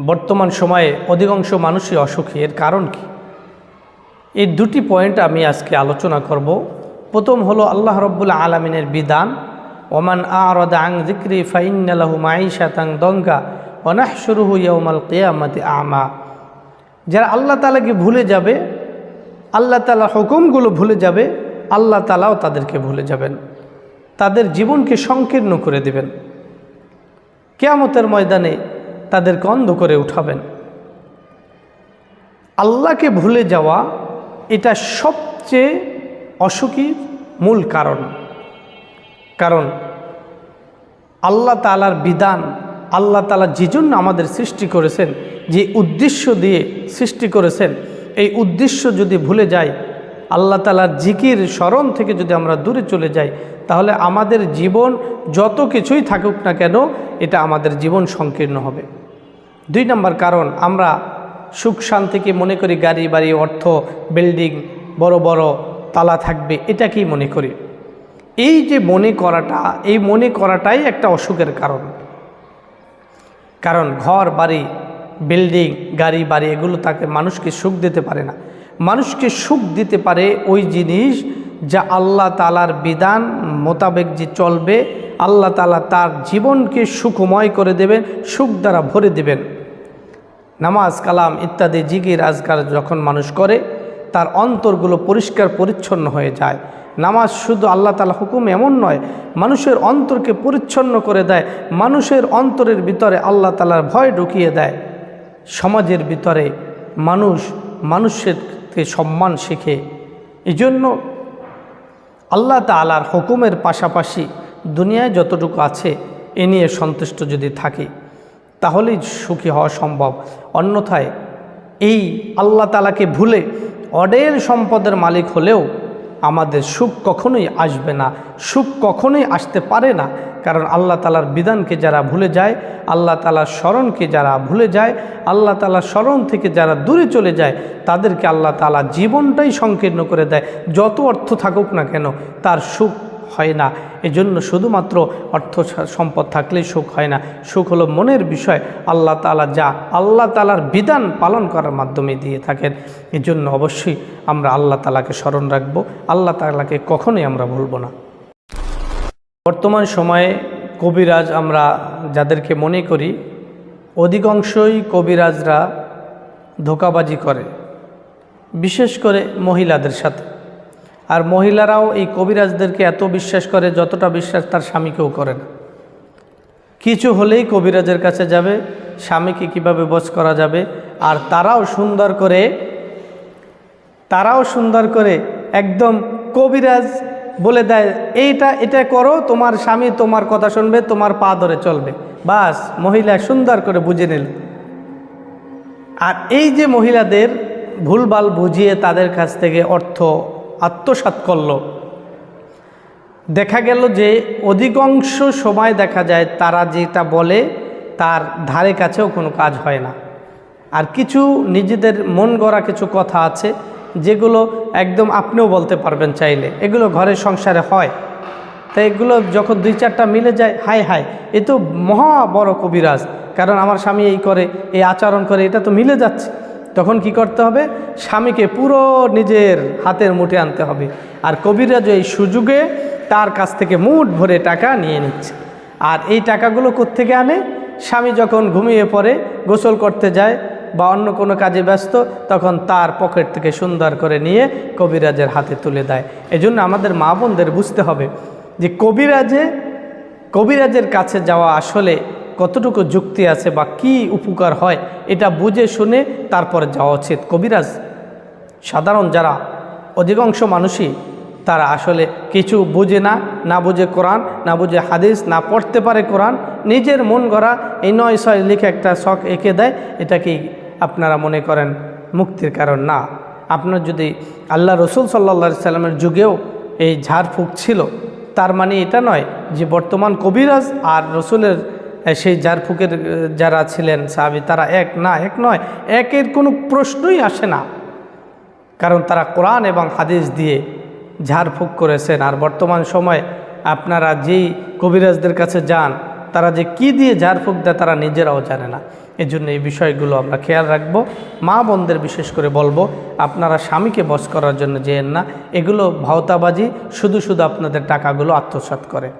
বর্তমান সময়ে অধিকাংশ মানুষই অসুখী। এর কারণ কি? এই দুটি পয়েন্ট আমি আজকে আলোচনা করব। প্রথম হলো আল্লাহ রব্বুল আলমিনের বিধান, ওমান আরদ আং জিক্রি ফাইনালাহু মাইশাতাং দঙ্গা অনাহ শুরুহু ইয়ৌমাল কেয়ামতি আমা। যারা আল্লাহ তালাকে ভুলে যাবে, আল্লাহ তালা হুকুমগুলো ভুলে যাবে, আল্লাহ তালাও তাদেরকে ভুলে যাবেন। তাদের জীবনকে সংকীর্ণ করে দেবেন। কেয়ামতের ময়দানে তাদেরকে অন্ধ করে উঠাবেন। আল্লাহকে ভুলে যাওয়া এটা সবচেয়ে অসুখীর মূল কারণ। কারণ আল্লাহ তালার বিধান, আল্লাহ তালা যে জন্য আমাদের সৃষ্টি করেছেন, যে উদ্দেশ্য দিয়ে সৃষ্টি করেছেন, এই উদ্দেশ্য যদি ভুলে যাই, আল্লাহ তালার জিকির স্মরণ থেকে যদি আমরা দূরে চলে যাই, তাহলে আমাদের জীবন যত কিছুই থাকুক না কেন, এটা আমাদের জীবন সংকীর্ণ হবে। দুই নম্বর কারণ, আমরা সুখ শান্তিকে মনে করি গাড়ি, বাড়ি, অর্থ, বিল্ডিং, বড় বড়, তালা থাকবে, এটাকেই মনে করি। এই যে মনে করাটা, এই মনে করাটাই একটা অসুখের কারণ। কারণ ঘর, বাড়ি, বিল্ডিং, গাড়ি, বাড়ি, এগুলো তাকে মানুষকে সুখ দিতে পারে না। মানুষকে সুখ দিতে পারে ওই জিনিস যা আল্লাহ তালার বিধান মোতাবেক যে চলবে, আল্লাহ তালা তার জীবনকে সুখময় করে দেবেন, সুখ দ্বারা ভরে দেবেন। নামাজ, কালাম ইত্যাদি জিগির আজকার যখন মানুষ করে, তার অন্তরগুলো পরিষ্কার, পরিচ্ছন্ন হয়ে যায়। নামাজ শুধু আল্লাহ তালা হুকুম এমন নয়, মানুষের অন্তরকে পরিচ্ছন্ন করে দেয়, মানুষের অন্তরের ভিতরে আল্লাহ তালার ভয় ঢুকিয়ে দেয়। সমাজের ভিতরে মানুষ মানুষেরকে সম্মান শেখে। এই জন্য আল্লাহ তালার হুকুমের পাশাপাশি দুনিয়ায় যতটুকু আছে, এ নিয়ে সন্তুষ্ট যদি থাকি। তাহলেই সুখী হওয়া সম্ভব। অন্যথায় এই আল্লাহ তালাকে ভুলে অডের সম্পদের মালিক হলেও আমাদের সুখ কখনোই আসবে না, সুখ কখনোই আসতে পারে না। কারণ আল্লাহ তালার বিধানকে যারা ভুলে যায়, আল্লাহ তালার স্মরণকে যারা ভুলে যায়, আল্লাহ তালার স্মরণ থেকে যারা দূরে চলে যায়, তাদেরকে আল্লাহ তালা জীবনটাই সংকীর্ণ করে দেয়। যত অর্থ থাকুক না কেন, তার সুখ হয় না। এজন্য শুধুমাত্র অর্থ সম্পদ থাকলেই সুখ হয় না। সুখ হলো মনের বিষয়। আল্লাহ তালা যা আল্লাহ তালার বিধান পালন করার মাধ্যমে দিয়ে থাকেন। এজন্য অবশ্যই আমরা আল্লাহ তালাকে স্মরণ রাখব। আল্লাহ তালাকে কখনোই আমরা ভুলব না। বর্তমান সময়ে কবিরাজ আমরা যাদেরকে মনে করি, অধিকাংশই কবিরাজরা ধোকাবাজি করে। বিশেষ করে মহিলাদের সাথে। আর মহিলারাও এই কবিরাজদেরকে এত বিশ্বাস করে যতটা বিশ্বাস তার স্বামীকেও করে না। কিছু হলেই কবিরাজের কাছে যাবে, স্বামীকে কীভাবে বচ করা যাবে, আর তারাও সুন্দর করে, তারাও সুন্দর করে একদম কবিরাজ বলে দেয়, এইটা, এটা করো, তোমার স্বামী তোমার কথা শুনবে, তোমার পা ধরে চলবে। বাস, মহিলা সুন্দর করে বুঝে নিল। আর এই যে মহিলাদের ভুলভাল বুঝিয়ে তাদের কাছ থেকে অর্থ আত্মসাত করল। দেখা গেল যে অধিকাংশ সময় দেখা যায় তারা যেটা বলে তার ধারে কাছেও কোনো কাজ হয় না। আর কিছু নিজেদের মন গড়া কিছু কথা আছে যেগুলো একদম আপনিও বলতে পারবেন চাইলে। এগুলো ঘরের সংসারে হয়। তাই এগুলো যখন দুই চারটা মিলে যায় হাই হাই এ তো মহা বড় কবিরাজ। কারণ আমার স্বামী এই করে, এই আচরণ করে, এটা তো মিলে যাচ্ছে। তখন কি করতে হবে? স্বামীকে পুরো নিজের হাতের মুঠে আনতে হবে। আর কবিরাজ এই সুযোগে তার কাছ থেকে মুঠ ভরে টাকা নিয়ে নিচ্ছে। আর এই টাকাগুলো কোত্থেকে আনে? স্বামী যখন ঘুমিয়ে পড়ে, গোসল করতে যায় বা অন্য কোনো কাজে ব্যস্ত, তখন তার পকেট থেকে সুন্দর করে নিয়ে কবিরাজের হাতে তুলে দেয়। এজন্য আমাদের মা বোনদের বুঝতে হবে যে কবিরাজে, কবিরাজের কাছে যাওয়া আসলে কতটুকু যুক্তি আছে বা কি উপকার হয়, এটা বুঝে শুনে তারপরে যাওয়া উচিত। কবিরাজ, সাধারণ যারা অধিকাংশ মানুষই, তারা আসলে কিছু বুঝে না না বুঝে কোরআন, না বুঝে হাদিস, না পড়তে পারে কোরআন, নিজের মন গড়া এই নয় ছয় লিখে একটা শখ এঁকে দেয়, এটা কি আপনারা মনে করেন মুক্তির কারণ? না। আপনার যদি আল্লাহ রসুল সাল্লা সাল্লামের যুগেও এই ঝাড়ফুঁক ছিল, তার মানে এটা নয় যে বর্তমান কবিরাজ আর রসুলের সেই ঝাড়ফুঁকের যারা ছিলেন সাহাবি, তারা এক না, এক নয়, একের কোনো প্রশ্নই আসে না। কারণ তারা কোরআন এবং হাদিস দিয়ে ঝাড়ফুঁক করেছেন। আর বর্তমান সময় আপনারা যেই কবিরাজদের কাছে যান, তারা যে কি দিয়ে ঝাড়ফুঁক দেয় তারা নিজেরাও জানে না। এই জন্য এই বিষয়গুলো আমরা খেয়াল রাখব। মা বোনদের বিশেষ করে বলব, আপনারা স্বামীকে বস করার জন্য যেয়েন না। এগুলো ভাওতাবাজি, শুধু শুধু আপনাদের টাকাগুলো আত্মসাৎ করে।